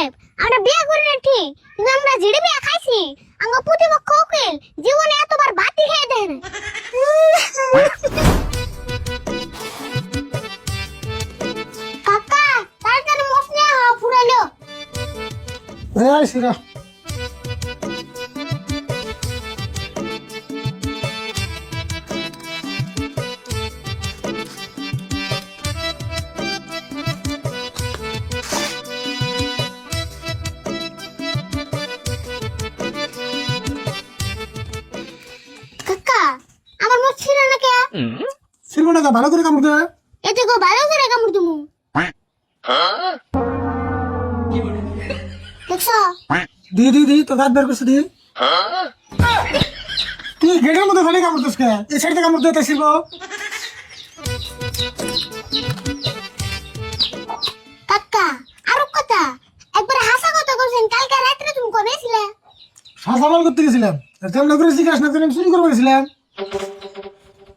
সাহেব, আমরা বিয়ে করি না ঠিক, কিন্তু আমরা জিডি বিয়ে খাইছি আঙ্গ প্রতিপক্ষ উকিল, জীবনে এতবার বাতি খেয়ে দেন কাকা, তাড়াতাড়ি মুখ নিয়ে হাওয়া ফুরাইলো। সিরমনাকে ভালো করে কামড় দে এতে গো ভালো করে কামড় দিমু দেখছ? দি দি দি তো দাঁত বের করছে দি। তুই গেটের মধ্যে খালি কামড় দিস কে? এই সাইডে কামড় দিতে শিব কাকা আরও কথা। একবার হাসা কথা কইছেন কালকে রাত্রে তুমি কমেছিলে সাজামাল করতে গেছিলাম। তেমন করে জিজ্ঞাসা করে চুরি করব গেছিলাম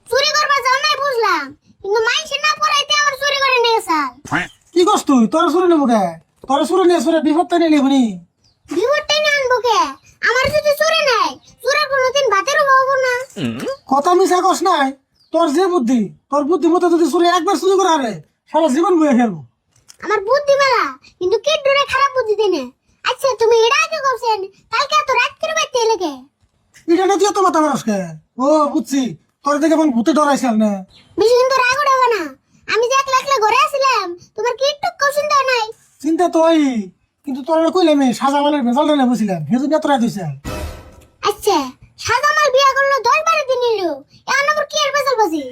চুরি করবার যাও নাই বুঝলাম কিন্তু মাইনসে না পড়াইতে আমার চুরি করে নিয়ে সাল কি করছ তুই? তোর চুরি নেব কে? তোর চুরি নিয়ে চুরি বিপদটা নিয়ে বিপদটাই না আনব কে? আমার যদি চুরি নাই চুরের কোনোদিন ভাতের অভাব না। কথা মিশা কস নাই। তোর যে বুদ্ধি তোর বুদ্ধি মতো যদি চুরি একবার চুরি করে আরে সারা জীবন বয়ে ফেলব। আমার বুদ্ধি মেলা কিন্তু কে ডরে খারাপ বুদ্ধি দিনে? আচ্ছা তুমি এটা আগে করছেন কালকে এত রাত করে বাইতে লেগে এটা না তুই এত মাথা মারস কে? ও বুঝছি। তোর দেখে মন ভূতে ডরাইছিলাম না বেশি কিন্তু রাগ উঠাবে না আমি একলা ঘরে আসছিলাম তোমার কি একটু কোশ্চেন নাই? চিন্তা তো ওই কিন্তু তোর কইলাম এই সাজামালের বেজালটা নেই বুঝছিলাম সেজন্য এত রাত হয়েছে আচ্ছা সাজামাল বিয়া করল দশ বারো দিন নিল এখন আবার কি আর বেজাল বাজি?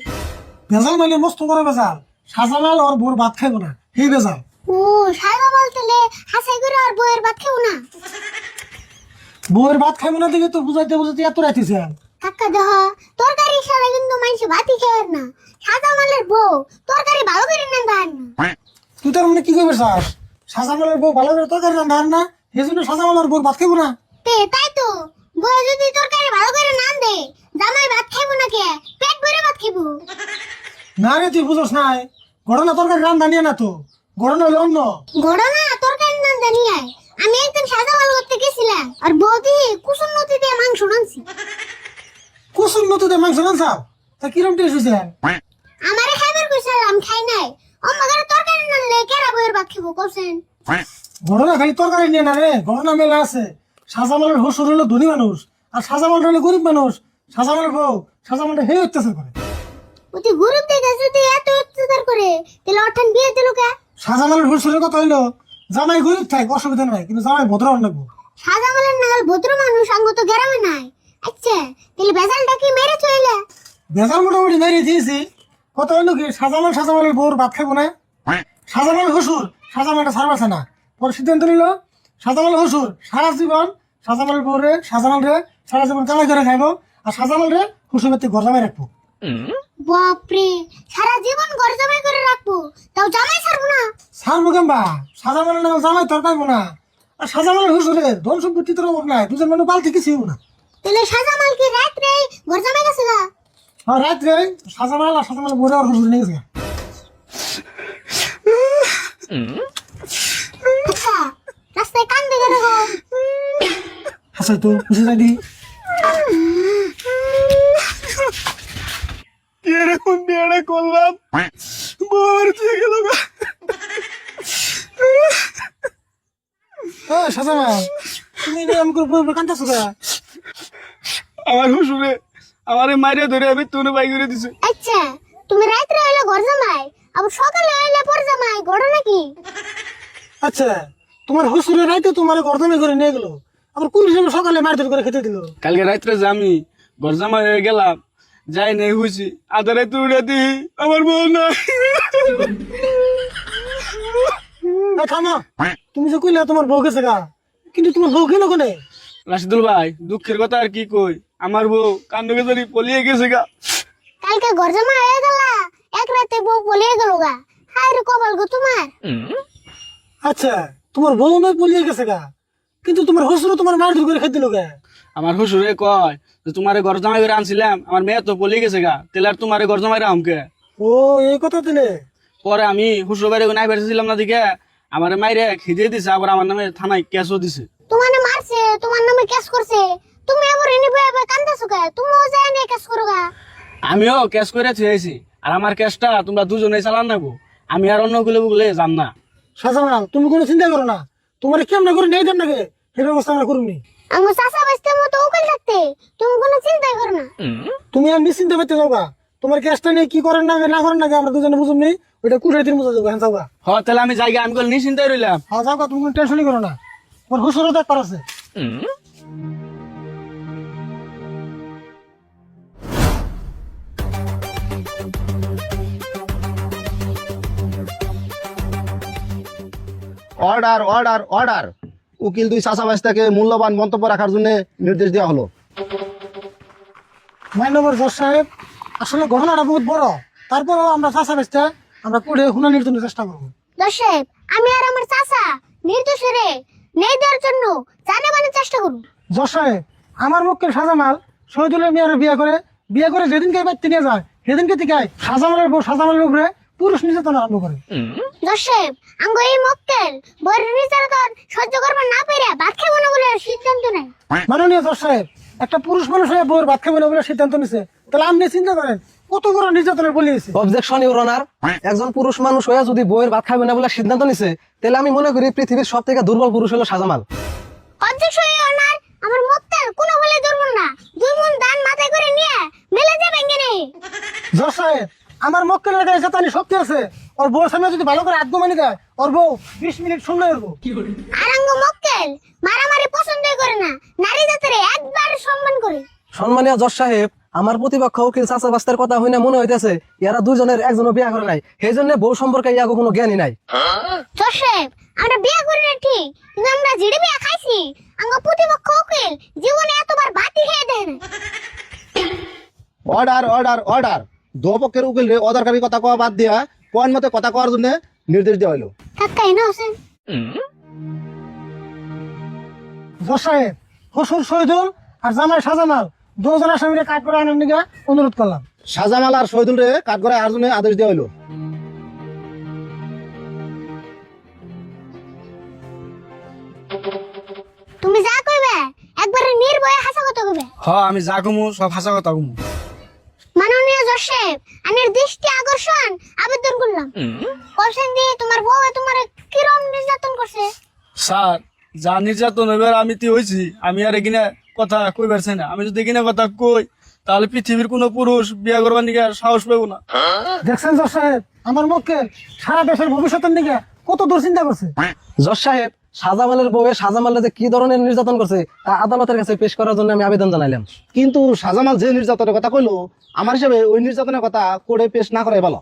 বেজাল মানে মস্ত বড় বেজাল সাজামাল ওর বোর ভাত খাইবো না সেই বেজাল ও সাজামাল তাহলে হাসাই করে আর বইয়ের ভাত খেও না? বউয়ের ভাত খাইবো না দেখে তো বুঝাইতে বুঝাইতে এত হয়েছে কাকা দেহ তরকারি সারা কিন্তু মানুষ ভাতই খেয়ে না। সাজামালের বউ তরকারি ভালো করে না। দান তুই তার মানে কি করবে চাস সাজামালের বউ ভালো করে তরকারি আর না সেই জন্য ভাত খাইবো না। তে তাই তো। বউ যদি তরকারি ভালো করে না দে জামাই ভাত খাইবো না কে? পেট ভরে ভাত খাইবো। না রে তুই বুঝোস নাই। ঘটনা তরকারি রান্না নিয়ে না তো। হলো অন্য। ঘটনা তরকারি না জানি আয়। আমি একদিন সাজামাল করতে গেছিলাম আর বৌদি কুসুম নদী দিয়ে মাংস রাঁধছি কুসুম নতুন মাংস রান্সাও তা কিরম টেস্ট হয়েছে আমারে খাইবার কইছাল আমি খাই নাই। অম্মাগারে তরকারি নানলে কেরা বইয়ের ভাত খাইবো কইছেন? ঘটনা খালি তরকারি নিয়ে না রে ঘটনা মেলা আছে। সাজামালের হসুর হলো ধনী মানুষ আর সাজামাল হলো গরিব মানুষ। সাজামালের বউ সাজামালটা হে অত্যাচার করে। ওতে গরিব দেখে যদি এত অত্যাচার করে তাহলে অঠান বিয়ে দিল কে? সাজামালের হসুরের কথা হইল জামাই গরিব থাক অসুবিধা নাই কিন্তু জামাই ভদ্র রাখব সাজামালের নাগাল ভদ্র মানুষ আঙ্গ তো গ্রামে নাই। আচ্ছা তাহলে বেজালটা কি মেরে চলে বেজাল মোটামুটি মেরে দিয়েছি। কত হইল কি? সাজামাল সাজামালের বউর ভাত খাব না? সাজামাল হসুর সাজামালটা সারবাছে না। পরে সিদ্ধান্ত নিল সাজামাল হসুর সারা জীবন সাজামালের বউরে সাজামাল রে সারা জীবন কামাই করে খাইবো আর সাজামাল রে হসুর ব্যক্তি ঘর জামাই রাখব। বাপরে সারা জীবন ঘর জামাই করে রাখব? তাও জামাই ছাড়বো না? সার মুখেম্বা সাজামালের নাম জামাই তোর পাইবো না। আর সাজামালের হসুরের ধন সম্পত্তি তোর অভাব নাই দুজন মানুষ বালতি কিছুই না। তাহলে সাজামাল কি রাত্রে ঘর জামাই গেছে গা? আর রাত্রে সাজামাল আর সাজামাল বউরে আর হসুর নিয়ে গেছে আচ্ছা রাস্তায় কান দেখে রাখো হাসাই তো বুঝে যাই দি এরকম বিয়েটা করলাম বর চেয়ে গেল গা। সাজামাল তুমি এরকম করে বউ বউ কান্দাছো কা আমার হুসুরে আমারে মারিয়া ধরে আমি তুনে বাই করে দিছে। আচ্ছা তুমি রাত্রে হইলে ঘর জামাই আবার সকালে হইলে পর জামাই ঘটনা কি আচ্ছা তোমার হসুরের রাইতে তোমার গর্দমে করে নিয়ে গেলো আবার কোন হিসেবে সকালে মারধর করে খেতে দিল? কালকে রাত্রে যে আমি ঘর জামা হয়ে গেলাম যাই নাই হয়েছি আধা রাতে উঠে দিই আমার বউ এই থামো তুমি যে কইলে তোমার বউ গেছে গা কিন্তু তোমার বউ গেল কোনে? রাশিদুল ভাই দুঃখের কথা আর কি কই? আমার বউ কান্দকে ধরি পলিয়ে গেছে গা। কালকে ঘর জমা হয়ে গেলা এক রাতে বউ পলিয়ে গেল গা। হায় রে কপাল গো তোমার। আচ্ছা তোমার বউ নয় পলিয়ে গেছে গা কিন্তু তোমার হসুরও তোমার মারধর করে খেতে দিল গা। আমার শ্বশুরে কয় যে তোমারে ঘর জামাই করে আনছিলাম আমার মেয়ে তো পলিয়ে গেছে গা তাহলে আর তোমারে ঘর জামাই রামকে ও এই কথা দিলে পরে আমি শ্বশুর বাড়ি নাই বেড়েছিলাম না দিকে আমার মাইরে খিদে দিছে আবার আমার নামে থানায় কেসও দিছে। তোমার নামে মারছে তোমার নামে কেস করছে তুমি আবার এনে বয়ে বয়ে কান্দাছো কে তুমিও যায় না কেস করো গা আমিও কেস করে থুয়েছি আর আমার কেসটা তোমরা দুজনে চালান নেব আমি আর অন্যগুলো বলে যান না। শাহজামাল তুমি কোনো চিন্তা করো না। তোমার কেমন করে নেই দেন নাকি সেই ব্যবস্থা আমরা করুনি আমার চাচা বাঁচতে মতো উকিল থাকতে তুমি কোনো চিন্তাই করো না। তুমি আর নিশ্চিন্তে পেতে যাবা তোমার কেসটা নিয়ে কি করেন না না করেন নাকি আমরা দুজনে বুঝুন নেই ওইটা কুড়ে দিন বুঝা যাব হ্যাঁ যাবা হ তাহলে আমি জায়গা আমি নিশ্চিন্তায় রইলাম। হ্যাঁ যাও গা, তুমি কোনো টেনশনই করো না। তোমার হুসুরও দেখবার আছে। অর্ডার অর্ডার অর্ডার উকিল দুই চাষাবাসটাকে মূল্যবান মন্তব্য রাখার জন্য নির্দেশ দেওয়া হলো। মান্যবর জজ সাহেব আসলে ঘটনাটা বহুত বড়। তারপরেও আমরা চাষা বেচতে আমরা কুড়ে হুনানির জন্য চেষ্টা করব। দর্শক আমি আর আমার চাচা নির্দোষে রে। নেই দেওয়ার জন্য জানে মানে চেষ্টা করুন জজ সাহেব আমার মুখকে সাজামাল শহীদুলের মেয়ের বিয়ে করে বিয়ে করে যেদিনকে বাড়িতে নিয়ে যায় সেদিনকে থেকে সাজামালের বউ সাজামালের উপরে পুরুষ নির্যাতন আরম্ভ করে। দর্শক আঙ্গ এই মক্কেল নির্যাতন সহ্য করবার না পেরে ভাত খাব না বলে সিদ্ধান্ত নেয়। মাননীয় সাহেব একটা পুরুষ মানুষ হয়ে ভাত খাবে না বলে সিদ্ধান্ত নিছে। তাহলে আপনি চিন্তা করেন কত বড় নির্যাতনের বলিয়েছে অবজেকশন ইউর অনার একজন পুরুষ মানুষ হয়ে যদি বইয়ের ভাত খাবে না বলে সিদ্ধান্ত নিছে তাহলে আমি মনে করি পৃথিবীর সব থেকে দুর্বল পুরুষ হলো সাজামাল অধ্যক্ষ এই অনার আমার মক্কেল কোনো বলে ধরবো না। দুই মন দান মাথায় করে নিয়ে মেলে যাবে কেনে আমার মক্কেলের গায়ে জাতানি শক্তি আছে ওর বউর সামনে যদি ভালো করে আত্মমানি দেয় ওর বউ বিশ মিনিট শূন্য হইব আর আঙ্গ মক্কেল মারামারি পছন্দই করে না নারী জাতির একবার সম্মান করে। সম্মানীয় জজ সাহেব আমার প্রতিপক্ষ উকিল চাচা বাস্তার কথা হইনা মনে হইতেছে ইয়ারা দুজনের একজনও বিয়া করে নাই। সেই জন্য বউ সম্পর্কে ইয়াগো কোনো জ্ঞানই নাই। জোসেফ আমরা বিয়ে করি না ঠিক কিন্তু আমরা জিডি বিয়ে খাইছি। আঙ্গ প্রতিপক্ষ উকিল জীবনে এতবার বাতি খেয়ে দেয় না অর্ডার অর্ডার অর্ডার দুপক্ষের উকিল রে অদরকারি কথা কওয়া বাদ দিয়া পয়েন্ট মতে কথা কওয়ার জন্য নির্দেশ দেওয়া হলো থাকাই না হোসেন জজ সাহেব হসুর শহীদুল আর জামাই সাজামাল দুজন আসামিরে কাজ করে আনার নিগে অনুরোধ করলাম। শাহজামাল আর শহীদুল রে কাঠগড়ায় আর জন্য আদেশ দেওয়া হলো তুমি যা কইবে একবারে নির্ভয়ে হাসা কথা কইবে। হ আমি যা কমু সব হাসা কথা কমু। জোসেফ আনের দৃষ্টি আকর্ষণ আবেদন করলাম। কোশ্চেন দিয়ে তোমার বউ তোমার কিরম নির্যাতন করছে? স্যার যা নির্যাতন এবার আমি তি হয়েছি আমি আর এখানে কথা কই পারছি না। আমি যদি এখানে কথা কই তাহলে পৃথিবীর কোনো পুরুষ বিয়া করবার নিকে সাহস পাবো না। দেখছেন জজ সাহেব আমার মক্কেল সারা দেশের ভবিষ্যতের দিকে কত দূর চিন্তা করছে। জজ সাহেব সাজামালের বউয়ে সাজামালের যে কি ধরনের নির্যাতন করছে তা আদালতের কাছে পেশ করার জন্য আমি আবেদন জানাইলাম। কিন্তু শাহজামাল যে নির্যাতনের কথা কইলো আমার হিসাবে ওই নির্যাতনের কথা কোর্টে পেশ না করাই ভালো।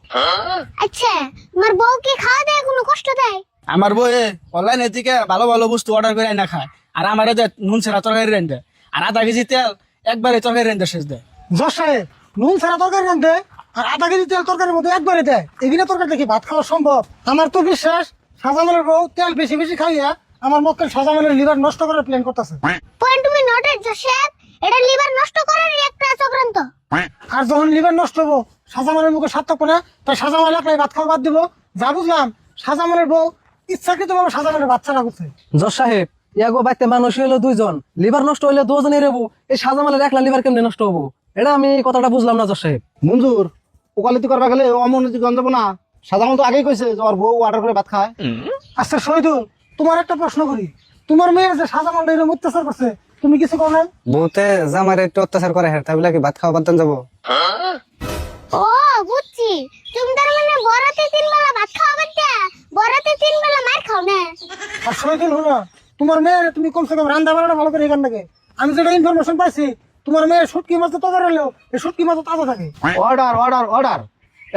আচ্ছা তোমার বউ কি খাওয়া দেয় কোনো কষ্ট দেয়? আমার বইয়ে অনলাইনে থেকে ভালো ভালো বস্তু অর্ডার করে না খায় আর আমার যে নুন ছাড়া তরকারি দেয় আর আধা কেজি তেল একবারে তরকারি রেন শেষ দেয়। জজ সাহেব নুন ছাড়া তরকারি রান্ধে আর আধা কেজি তেল তরকারির মধ্যে একবারে দেয়। এগুলো তরকারি দেখি ভাত খাওয়া সম্ভব? আমার তো বিশ্বাস সাজামালের বউ তেল বেশি বেশি খাইয়া আমার মক্কেল সাজামালের লিভার নষ্ট করার প্ল্যান করতেছে। পয়েন্ট তুমি নোটের জোসেফ এটা লিভার নষ্ট করার একটা চক্রান্ত। আর যখন লিভার নষ্ট হব সাজামালের মুখে সাত থাকব না তাই সাজামাল একলাই ভাত খাওয়া বাদ দিব। যা বুঝলাম সাজামালের বউ ইচ্ছাকৃত ভাবে সাজামালের বাচ্চারা করছে জজ সাহেব ইয়াগো বাইতে মানুষ হইল দুইজন। লিভার নষ্ট হইলে দুজনই রেবু এই সাজামালের একলা লিভার কেমনে নষ্ট হব? এটা আমি কথাটা বুঝলাম না জজ সাহেব। মঞ্জুর ওকালতি করবা গেলে অমনোনীতি গঞ্জাব না। সাজামাল তো আগেই কইছে যে ওর বউ অর্ডার করে ভাত খায়। আচ্ছা শহীদুল তোমার একটা প্রশ্ন করি। তোমার মেয়ে যে সাজামাল এরকম অত্যাচার করছে তুমি কিছু করো না বউতে জামার একটু অত্যাচার করে হ্যাঁ তাহলে কি ভাত খাওয়া বাদ যাব? ও বুঝছি। তুমি তার মানে বরাতে তিন বেলা ভাত খাওয়া বাদ বরাতে তিন বেলা মার খাও না? আর শহীদুল হলো তোমার মেয়ে তুমি কমসে কম রান্না বান্নাটা ভালো করে এখান থেকে। আমি যেটা ইনফরমেশন পাইছি তোমার মেয়ে শুটকি মাছ তো তাজা রইলেও এই শুটকি মাছ তাজা থাকে। অর্ডার অর্ডার অর্ডার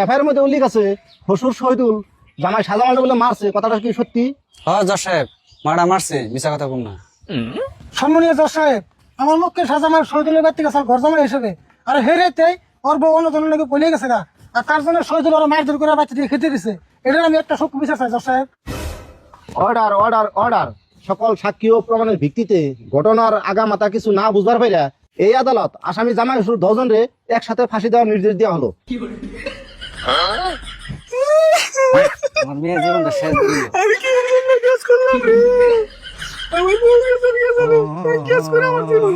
এফআইআর মধ্যে উল্লেখ আছে হসুর শহীদুল জামাই সাজামাল বলে মারছে কথাটা কি সত্যি? হ জজ সাহেব মারা মারছে মিশা কথা কম না। সম্মানীয় জজ সাহেব আমার মুখকে সাজামাল শহীদুলের বাড়ি থেকে স্যার ঘর জামাই হিসেবে আর হেরেতে ওর বউ অন্য জনের লোকে পলিয়ে গেছে গা। আর তার জন্য শহীদুল ওরা মারধর করে বাচ্চা দিয়ে খেতে দিছে। এটার আমি একটা সূক্ষ্ম বিচার চাই জজ সাহেব। অর্ডার অর্ডার অর্ডার সকল সাক্ষী ও প্রমাণের ভিত্তিতে ঘটনার আগামাতা কিছু না বুঝবার পাইরা এই আদালত আসামি জামাই হসুর দশজন রে একসাথে ফাঁসি দেওয়ার নির্দেশ দেওয়া হলো। হ্যাঁ? আমার মেয়ের জীবনটা শেষ দিল আমি কি জন্য গ্যাস করলাম রে? আমার মেয়ের গ্যাস করে আমার জীবন